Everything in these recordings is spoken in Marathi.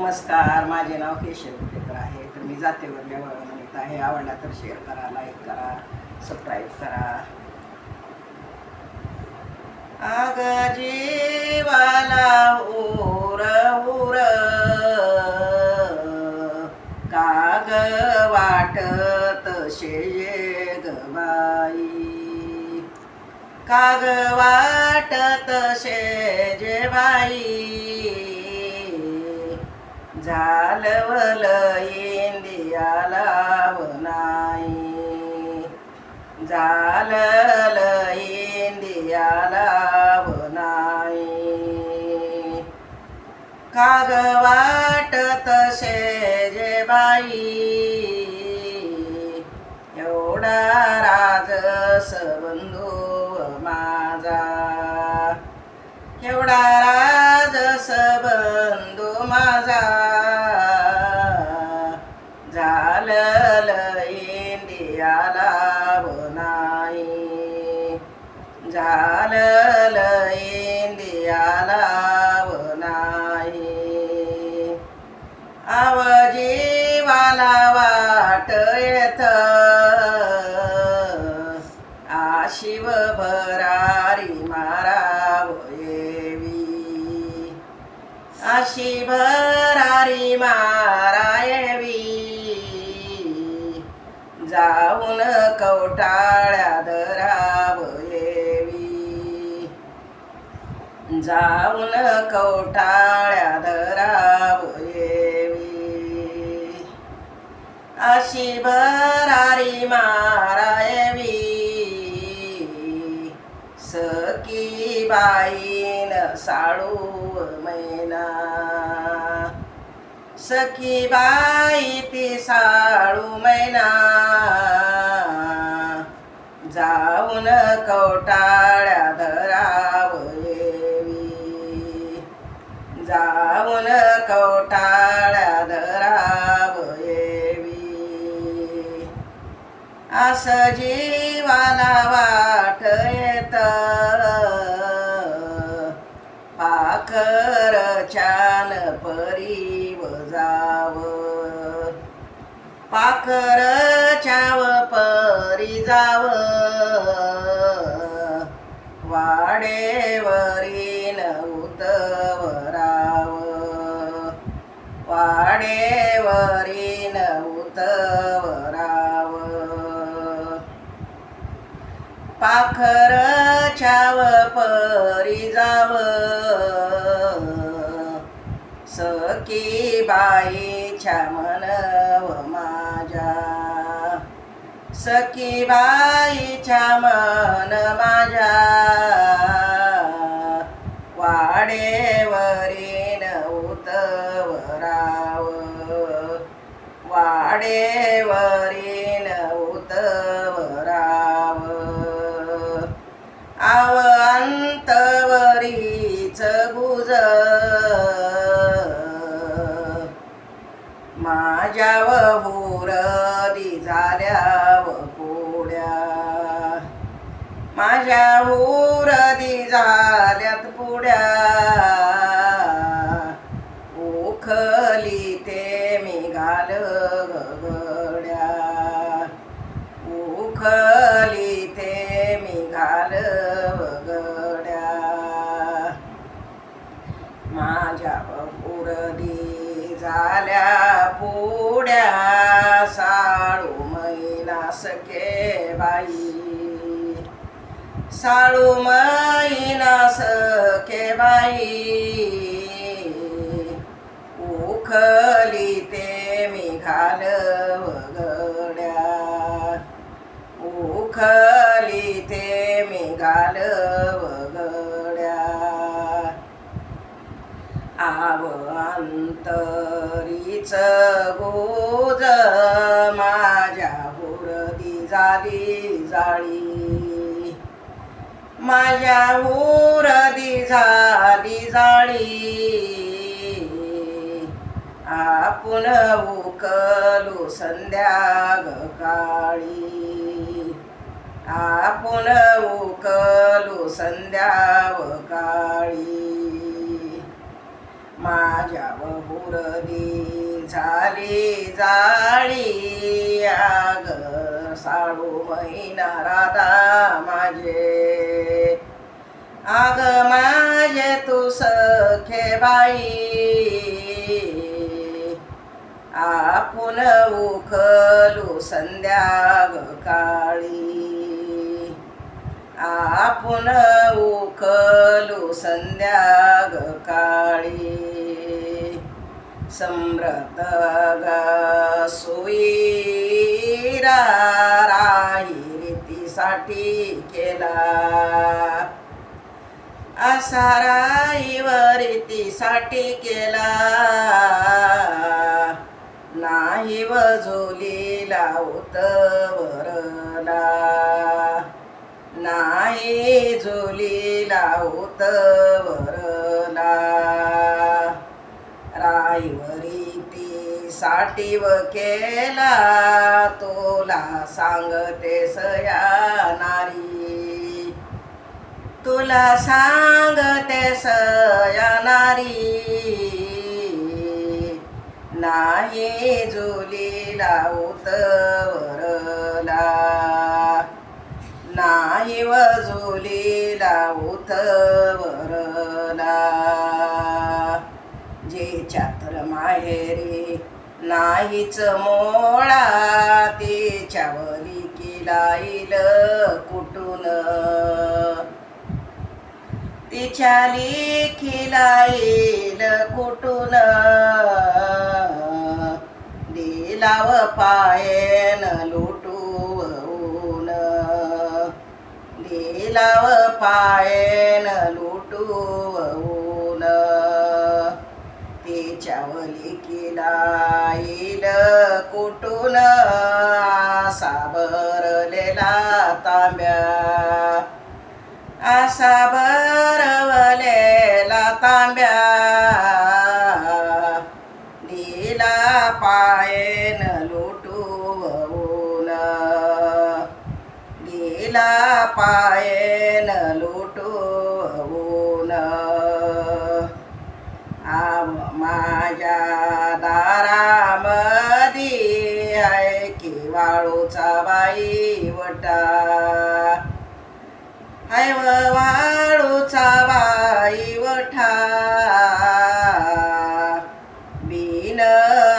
नमस्कार माझे नाव केशव कुटेकर आहे. तर मी जातेवर व्यवहार आहे. आवडला तर शेअर करा लाईक करा सबस्क्राईब करा. आग जीवाला उर उर. काग वाटत शे बाई. काग वाटत शेजे बाई. झालवल इंदियाला वनाई झालल इंदियाला वनाई काग वाटत शेजे बाई एवढा राजस बंधू माझा. एवढा राजस अशी भरारी मारायवी. जाऊन कवटाळ्या धराव येवी जाऊन कवटाळ्या धराव येवी अशी भरारी मारायवी. सकी बाईन साळू मैना सखी बाई ती साळू मैना. जाऊन कवटाळ्या धराव येवी. जाऊन कवटाळ्या धराव येवी. अस जीवाला वाट येतं. छान परी जाव. पाखर छाव परी जाव. वाडेवरीन उतवराव. वाडेवरीन उतवराव. पाखर छाव परी जाव. की बाईच्या मनव माझ्या. सखी बाईच्या मन माझ्या. वाडेवरीन उतवराव. वाडेवर माझ्या माझ्याव झाल्या व पुड्या माझ्या हुरदी झाल्यात पुड्या बाई. साळू मैना सखे बाई. उखली ते मी घाल गड्या उखली ते मी घाल गड्या आव अंतरीच गोज झाली जाळी. माझ्या उरदी झाली जाळी. आपण उकलू संध्या काळी. आपण उकलू संध्याव काळी. माझ्या बहुरदी झाली जाळी आग. साळू महिना राधा माझे. आग माझे तू सखे बाई. आपण उखलू संध्या काळी. आपण उखलू संध्या काळी. सम्रत ग सुईरा राही रीतीसाठी केला. असा रीतीसाठी केला. नाही वजुलीला उतवरला नाही जुलीला उतर साठीव केला तोला सांगते सया नारी. तुला सांगते सया नारी. नाही जुलीला उतवरला. नाही वजुलीला उतवरला. जे चात्र माहेरी नाहीच मोळा ते तिच्यावरी किलाईल कुटून तिच्या लिखीला येईल कुठून? दिलाव पायन लुटून दिलाव पायन लुटून तिच्या लिखीला कुटून आसा भरलेला तांब्या. आसा बरवलेला तांब्या. दिला पायन लुटून दिला पायन लुटून हाय वाळूचा बाई वठा. बिन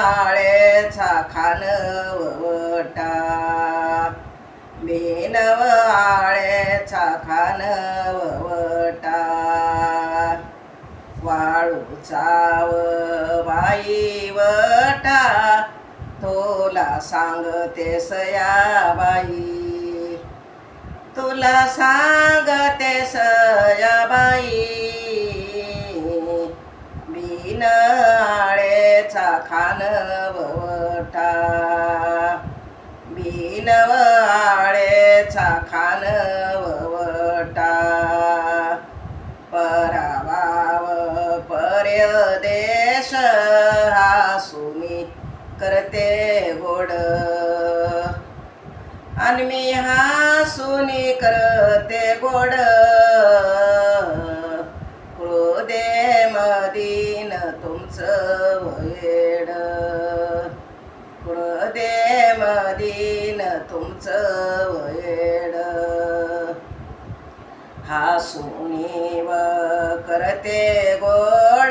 आळेचा खान वटा. बिन आळेचा खान वटा. वाळूचा व बाई वटा. तोला सांगते सया बाई तुला सांगते सयाबाई बिन आळेचा खान वटा बिन आळेचा खान वटा परावाव परदेश हासुनी करते गोड. आणि मी हा हासुनी करते गोड. क्रोधे मदीन तुमचं वेड. क्रोधे मदीन तुमचं वेड. हासुनी व करते गोड.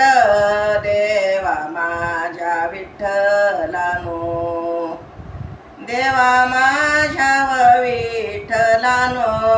देवा माझ्या विठ्ठलानो. देवा मा विठ्ठलानो